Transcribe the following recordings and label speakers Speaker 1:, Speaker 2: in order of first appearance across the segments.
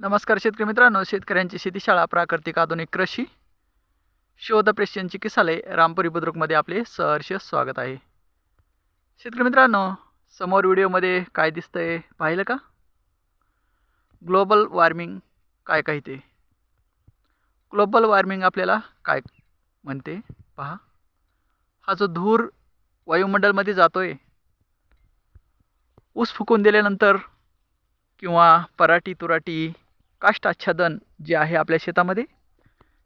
Speaker 1: नमस्कार शेतकरी मित्रांनो शेतकऱ्यांची शेतीशाळा प्राकृतिक आधुनिक कृषी शोध प्रेषणची किसाले रामपुरी बुद्रुकमध्ये आपले सहर्ष स्वागत आहे. शेतकरी मित्रांनो समोर व्हिडिओमध्ये काय दिसतंय पाहिलं का? ग्लोबल वॉर्मिंग काय काय ते? ग्लोबल वॉर्मिंग आपल्याला काय म्हणते? पहा. हा जो धूर वायुमंडलमध्ये जातो आहे ऊस फुकून दिल्यानंतर किंवा पराटी तुराटी काष्टाच्छादन जे आहे आपल्या शेतामध्ये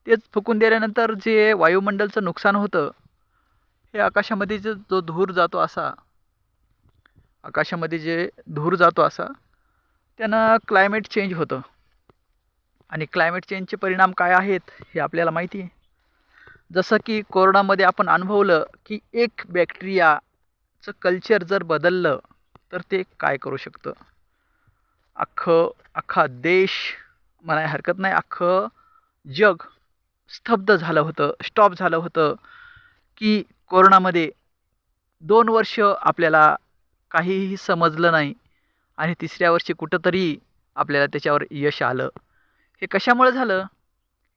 Speaker 1: तेच फुकून दिल्यानंतर जे वायुमंडलचं नुकसान होतं हे आकाशामध्ये जे जो धूर जातो असा आकाशामध्ये जे धूर जातो असा त्यानं क्लायमेट चेंज होतं. आणि क्लायमेट चेंजचे परिणाम काय आहेत हे आपल्याला माहिती आहे. जसं की कोरोनामध्ये आपण अनुभवलं की एक बॅक्टेरियाचं कल्चर जर बदललं तर ते काय करू शकतं? अख्खं अख्खा देश म्हणाय हरकत नाही. अख्खं जग स्तब्ध झालं होतं स्टॉप झालं होतं की कोरोनामध्ये दोन वर्ष आपल्याला काहीही समजलं नाही आणि तिसऱ्या वर्षी कुठंतरी आपल्याला त्याच्यावर यश आलं. हे कशामुळे झालं?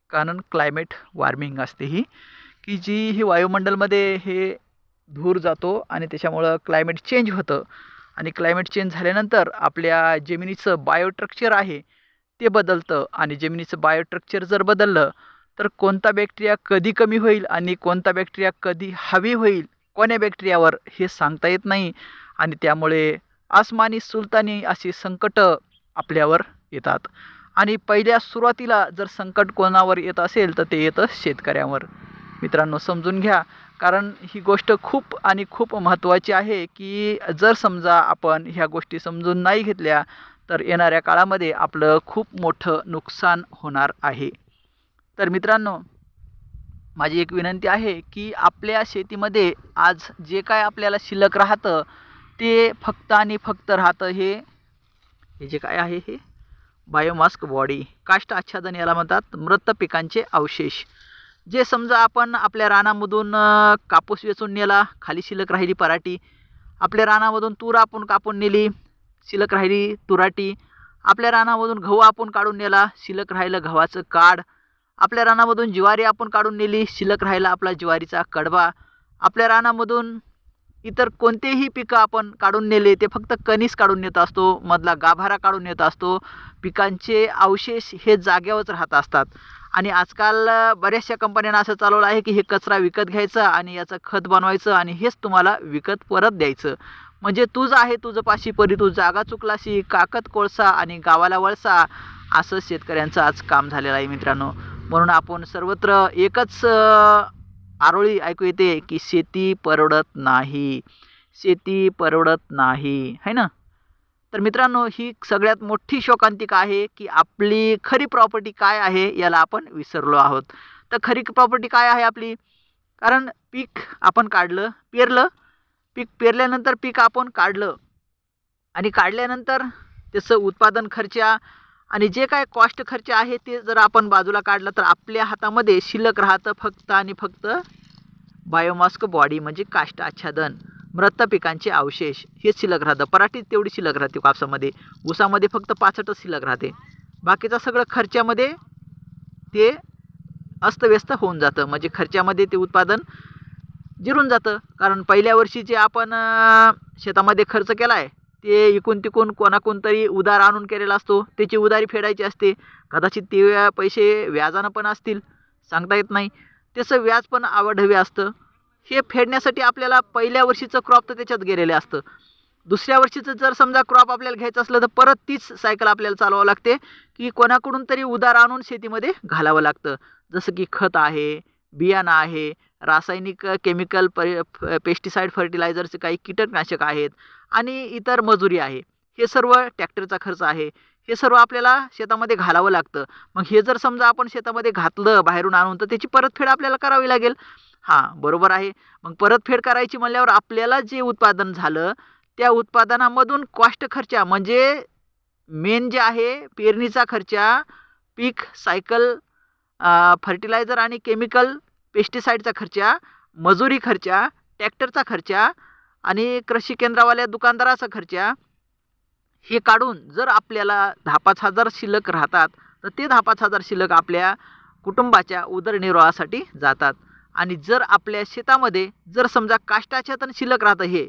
Speaker 1: कारण क्लायमेट वॉर्मिंग असते ही की जी ही वायुमंडलमध्ये हे धूर जातो आणि त्याच्यामुळं क्लायमेट चेंज होतं. आणि क्लायमेट चेंज झाल्यानंतर आपल्या जमिनीचं बायोस्ट्रक्चर आहे ते बदलतं आणि जमिनीचं बायोस्ट्रक्चर जर बदललं तर कोणता बॅक्टेरिया कधी कमी होईल आणि कोणता बॅक्टेरिया कधी हवी होईल कोण्या बॅक्टेरियावर हे सांगता येत नाही. आणि त्यामुळे आसमानी सुलतानी अशी संकटं आपल्यावर येतात. आणि पहिल्या सुरुवातीला जर संकट कोणावर येत असेल तर ते येतं शेतकऱ्यावर. मित्रांनो समजून घ्या. कारण ही गोष्ट खूप आणि खूप महत्त्वाची आहे की जर समजा आपण ह्या गोष्टी समजून नाही घेतल्या तर येणाऱ्या काळामध्ये आपलं खूप मोठं नुकसान होणार आहे. तर मित्रांनो माझी एक विनंती आहे की आपल्या शेतीमध्ये आज जे काय आपल्याला शिल्लक राहतं ते फक्त आणि फक्त राहतं हे हे जे काय आहे हे? बायोमास्क बॉडी काष्ट आच्छादन याला म्हणतात मृत पिकांचे अवशेष. जे समजा आपण आपल्या रानामधून कापूस वेचून नेला खाली शिल्लक राहिली पराठी आपल्या रानामधून तूर आपण कापून नेली शिल्लक राहिली तुराटी. आपल्या रानामधून गहू आपण काढून नेला शिल्लक राहिलं गव्हाचं काड आपल्या रानामधून ज्वारी आपण काढून नेली शिल्लक राहिला आपला ज्वारीचा कडवा. आपल्या रानामधून इतर कोणतेही पिकं आपण काढून नेले ते फक्त कणीस काढून नेत असतो मधला गाभारा काढून नेत असतो. पिकांचे अवशेष हे जाग्यावरच राहत असतात. आणि आजकाल बऱ्याचशा कंपन्यांना असं चालवलं आहे की हे कचरा विकत घ्यायचा आणि याचं खत बनवायचं आणि हेच तुम्हाला विकत परत द्यायचं. म्हणजे तुझं आहे तुझं पाशी परी तू जागा चुकलाशी काकत कोळसा आणि गावाला वळसा असं शेतकऱ्यांचं आज काम झालेलं आहे मित्रांनो. म्हणून आपण सर्वत्र एकच आरोळी ऐकू येते की शेती परवडत नाही. शेती परवडत नाही. है ना? तर मित्रांनो ही सगळ्यात मोठी शोकांतिका आहे की आपली खरी प्रॉपर्टी काय आहे याला आपण विसरलो आहोत. तर खरी प्रॉपर्टी काय आहे आपली? कारण पीक आपण काढलं पेरलं पीक पेरल्यानंतर पीक आपण काढलं. आणि काढल्यानंतर त्याचं उत्पादन खर्च आणि जे काय कॉस्ट खर्च आहे ते जर आपण बाजूला काढलं तर आपल्या हातामध्ये शिल्लक राहतं फक्त आणि फक्त बायोमास्क बॉडी म्हणजे काष्ट आच्छादन मृत पिकांचे अवशेष. हेच शिल्लक राहतं. पराठीत तेवढी शिल्लक राहते कापसामध्ये. ऊसामध्ये फक्त पाचटच शिल्लक राहते. बाकीचं सगळं खर्चामध्ये ते अस्तव्यस्त होऊन जातं. म्हणजे खर्चामध्ये ते उत्पादन जिरून जातं. कारण पहिल्या वर्षी जे आपण शेतामध्ये खर्च केला आहे ते इकून तिकून कोणाकोण तरी उधार आणून केलेला असतो. त्याची उधारी फेडायची असते. कदाचित ते पैसे व्याजानं पण असतील. सांगता येत नाही. त्याचं व्याज पण आवडवे असतं. हे फेडण्यासाठी आपल्याला पहिल्या वर्षीचं क्रॉप तर त्याच्यात गेलेलं असतं. दुसऱ्या वर्षीचं जर समजा क्रॉप आपल्याला घ्यायचं असलं तर परत तीच सायकल आपल्याला चालवावं लागते. की कोणाकडून तरी उधार आणून शेतीमध्ये घालावं लागतं. जसं की खत आहे बियाणं आहे रासायनिक केमिकल परि पेस्टिसाईड फर्टिलायझरचे काही कीटकनाशक आहेत आणि इतर मजुरी आहे. हे सर्व ट्रॅक्टरचा खर्च आहे. हे सर्व आपल्याला शेतामध्ये घालावं लागतं. मग हे जर समजा आपण शेतामध्ये घातलं बाहेरून आणून तर त्याची परतफेड आपल्याला करावी लागेल. हां बरोबर आहे. मग परतफेड करायची म्हणल्यावर आपल्याला जे उत्पादन झालं त्या उत्पादनामधून कॉस्ट खर्चा म्हणजे मेन जे आहे पेरणीचा खर्चा पीक सायकल फर्टिलायझर आणि केमिकल पेस्टिसाईडचा खर्चा मजुरी खर्चा ट्रॅक्टरचा खर्चा आणि कृषी केंद्रावाल्या दुकानदाराचा खर्चा हे काढून जर आपल्याला दहा पाच हजार शिल्लक राहतात तर ते दहा पाच हजार शिल्लक आपल्या कुटुंबाच्या उदरनिर्वाहासाठी जातात. आणि जर आपल्या शेतामध्ये जर समजा काष्टाच्या तर शिल्लक राहतं हे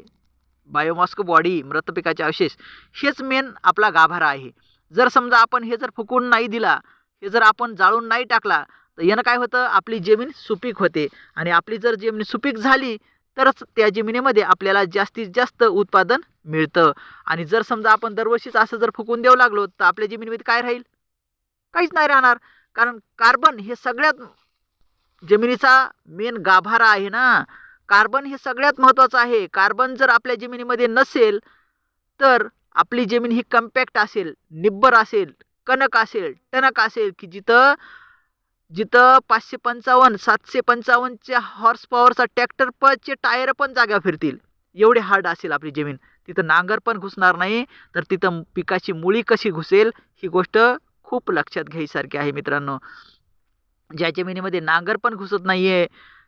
Speaker 1: बायोमास्क बॉडी मृतपिकाचे अवशेष हेच मेन आपला गाभारा आहे. जर समजा आपण हे जर फुकून नाही दिला हे जर आपण जाळून नाही टाकला तर यानं काय होतं? आपली जमीन सुपीक होते. आणि आपली जर जमीन सुपीक झाली तरच त्या जमिनीमध्ये आपल्याला जास्तीत जास्त उत्पादन मिळतं. आणि जर समजा आपण दरवर्षीच असं जर फुकून देऊ लागलो तर आपल्या जमिनीमध्ये काय राहील? काहीच नाही राहणार. कारण कार्बन हे सगळ्यात जमिनीचा मेन गाभारा आहे ना. कार्बन हे सगळ्यात महत्त्वाचं आहे. कार्बन जर आपल्या जमिनीमध्ये नसेल तर आपली जमीन ही कम्पॅक्ट असेल निब्बर असेल कणक असेल टणक असेल की जिथं जिथं पाचशे पंचावन्न सातशे पंचावन्नच्या हॉर्स पॉवरचा ट्रॅक्टर पचे टायर पण जागा फिरतील. एवढे हार्ड असेल आपली जमीन. तिथं नांगर पण घुसणार नाही. तर तिथं पिकाची मुळी कशी घुसेल ही गोष्ट खूप लक्षात घ्यायसारखी आहे मित्रांनो. ज्या जमिनीमध्ये नांगर पण घुसत नाही आहे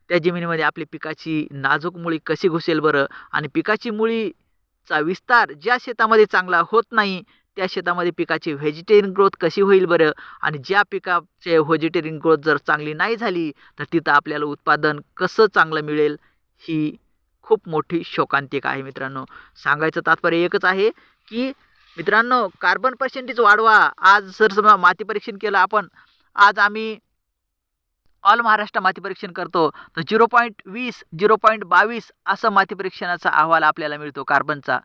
Speaker 1: त्या जमिनीमध्ये आपली पिकाची नाजूक मुळी कशी घुसेल बरं? आणि पिकाची मुळीचा विस्तार ज्या शेतामध्ये चांगला होत नाही त्या शेतामध्ये पिकाची व्हेजिटेरियन ग्रोथ कशी होईल बरं? आणि ज्या पिकाचे व्हेजिटेरियन ग्रोथ जर चांगली नाही झाली तर तिथं आपल्याला उत्पादन कसं चांगलं मिळेल? ही खूप मोठी शोकांतिक आहे मित्रांनो. सांगायचं तात्पर्य एकच आहे की मित्रांनो कार्बन पर्सेंटेज वाढवा. आज जर समजा माती परीक्षण केलं आपण आज आम्ही ऑल महाराष्ट्र माती परीक्षण करतो तर झिरो पॉईंट वीस झिरो पॉईंट बावीस असं माती परीक्षणाचा अहवाल आपल्याला मिळतो कार्बनचा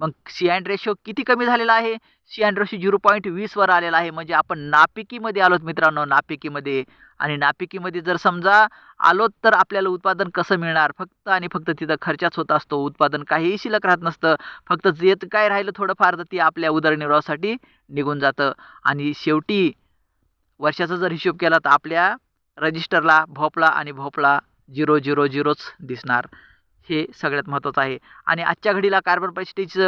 Speaker 1: मग सी अँड रेशो किती कमी झालेला आहे? C and ratio zero point वीसवर आलेला आहे. म्हणजे आपण नापिकीमध्ये आलोत मित्रांनो नापिकीमध्ये. आणि नापिकीमध्ये जर समजा आलोत तर आपल्याला उत्पादन कसं मिळणार? फक्त आणि फक्त तिथं खर्चाच होत असतो. उत्पादन काहीही शिल्लक राहत नसतं. फक्त जे काय राहिलं थोडंफार तर ते आपल्या उदरनिर्वाहासाठी निघून जातं. आणि शेवटी वर्षाचा जर हिशोब केला तर आपल्या रजिस्टरला भोपळा आणि भोपळा झिरो झिरो झिरोच दिसणार. हे सगळ्यात महत्त्वाचं आहे. आणि आजच्या घडीला कार्बन पर्सेंटेज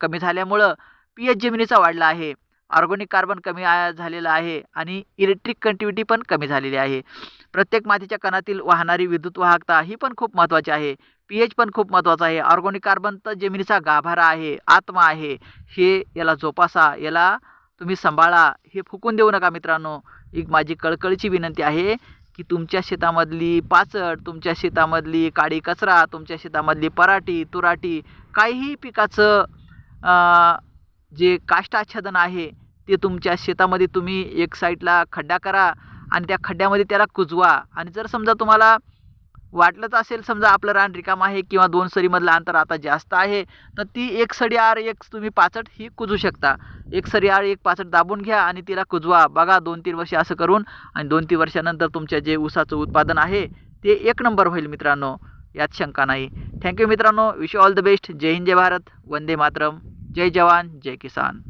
Speaker 1: कमी झाल्यामुळं पी एच जमिनीचा वाढला आहे. ऑर्गॅनिक कार्बन कमी आ- झालेलं आहे आणि इलेक्ट्रिक कंटिव्हिटी पण कमी झालेली आहे. प्रत्येक मातीच्या कणातील वाहणारी विद्युत वाहकता ही पण खूप महत्त्वाची आहे. पी एच पण खूप महत्त्वाचं आहे. ऑर्गॅनिक कार्बन तर जमिनीचा गाभारा आहे आत्मा आहे. हे याला जोपासा याला तुम्ही सांभाळा हे फुकून देऊ नका मित्रांनो. एक माझी कळकळीची विनंती आहे. की तुमच्या शेतामधली पाचड तुमच्या शेतामधली काळी कचरा तुमच्या शेतामधली पराठी तुराटी काहीही पिकाचं जे काष्टाच्छादन आहे ते तुमच्या शेतामध्ये तुम्ही एक साईडला खड्डा करा आणि त्या खड्ड्यामध्ये त्याला कुजवा. आणि जर समजा तुम्हाला वाटलंच असेल समजा आपलं रान रिकाम आहे किंवा दोन सरीमधलं अंतर आता जास्त आहे तर ती एक सडी आर एक तुम्ही पाचट ही कुजू शकता. एक सरी आर एक पाचट दाबून घ्या आणि तिला कुजवा. बघा दोन तीन वर्ष असं करून आणि दोन तीन वर्षानंतर तुमच्या जे ऊसाचं उत्पादन आहे ते एक नंबर होईल मित्रांनो. यात शंका नाही. थँक्यू मित्रांनो. विश ऑल द बेस्ट जय हिंद जय भारत. वंदे मातरम. जय जवान जय किसान.